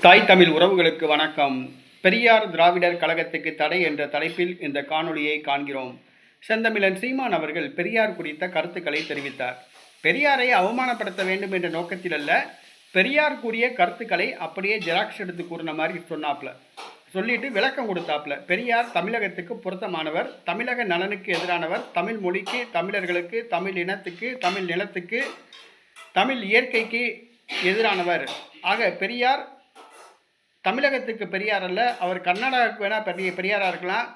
தாய் தமிழ் உறவுகளுக்கு வணக்கம். பெரியார் திராவிடர் கழகத்துக்கு தடை என்ற தலைப்பில் இந்த காணொளியை காண்கிறோம். செந்தமிழன் சீமான் அவர்கள் பெரியார் குறித்த கருத்துக்களை தெரிவித்தார். பெரியாரை அவமானப்படுத்த வேண்டும் என்ற நோக்கத்தில் அல்ல பெரியார் கூறிய கருத்துக்களை அப்படியே ஜெராக்ஸ் எடுத்து கூறின மாதிரி சொன்னாப்ல. சொல்லிட்டு விளக்கம் கொடுத்தாப்ல. பெரியார் தமிழகத்துக்கு பொருத்தமானவர் தமிழக நலனுக்கு எதிரானவர் தமிழ் மொழிக்கு தமிழர்களுக்கு தமிழ் இனத்துக்கு தமிழ் நிலத்துக்கு தமிழ் இயற்கைக்கு எதிரானவர். ஆக பெரியார் தமிழகத்துக்கு பெரியார் அல்ல அவர் கர்நாடகாவுக்கு வேணால் பெரிய பெரியாராக இருக்கலாம்.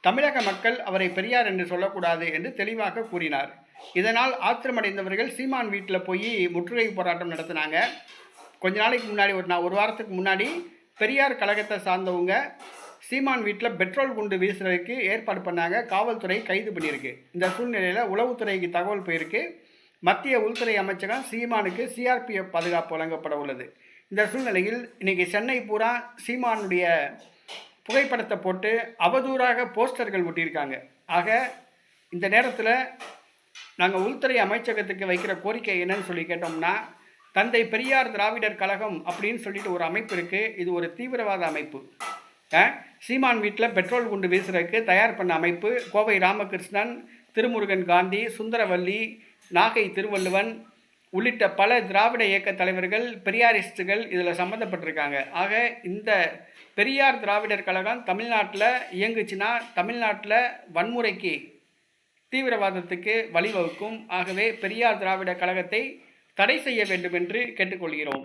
தமிழக மக்கள் அவரை பெரியார் என்று சொல்லக்கூடாது என்று தெளிவாக கூறினார். இதனால் ஆத்திரமடைந்தவர்கள் சீமான் வீட்டில் போய் முற்றுகை போராட்டம் நடத்தினாங்க. கொஞ்ச நாளைக்கு முன்னாடி ஒரு நான் ஒரு வாரத்துக்கு முன்னாடி பெரியார் கழகத்தை சார்ந்தவங்க சீமான் வீட்டில் பெட்ரோல் குண்டு வீசுறதுக்கு ஏற்பாடு பண்ணாங்க. காவல்துறை கைது பண்ணியிருக்கு. இந்த சூழ்நிலையில் உளவுத்துறைக்கு தகவல் போயிருக்கு. மத்திய உள்துறை அமைச்சகம் சீமானுக்கு சிஆர்பிஎஃப் பாதுகாப்பு வழங்கப்பட உள்ளது. இந்த சூழ்நிலையில் இன்னைக்கு சென்னை பூரா சீமானுடைய புகைப்படத்தை போட்டு அவதூறாக போஸ்டர்கள் ஒட்டியிருக்காங்க. ஆக இந்த நேரத்தில் நாங்கள் உள்துறை அமைச்சகத்துக்கு வைக்கிற கோரிக்கை என்னன்னு சொல்லி கேட்டோம்னா தந்தை பெரியார் திராவிடர் கழகம் அப்படின்னு சொல்லிட்டு ஒரு அமைப்பு இருக்குது இது ஒரு தீவிரவாத அமைப்பு. சீமான் வீட்டில் பெட்ரோல் குண்டு வீசுறதுக்கு தயார் பண்ண அமைப்பு கோவை ராமகிருஷ்ணன் திருமுருகன் காந்தி சுந்தரவல்லி நாகை திருவள்ளுவன் உள்ளிட்ட பல திராவிட இயக்க தலைவர்கள் பெரியாரிஸ்டுகள் இதில் சம்மந்தப்பட்டிருக்காங்க ஆக இந்த பெரியார் திராவிடர் கழகம் தமிழ்நாட்டில் இயங்குச்சுன்னா தமிழ்நாட்டில் வன்முறைக்கு தீவிரவாதத்துக்கு வழிவகுக்கும். ஆகவே பெரியார் திராவிட கழகத்தை தடை செய்ய வேண்டும் என்று கேட்டுக்கொள்கிறோம்.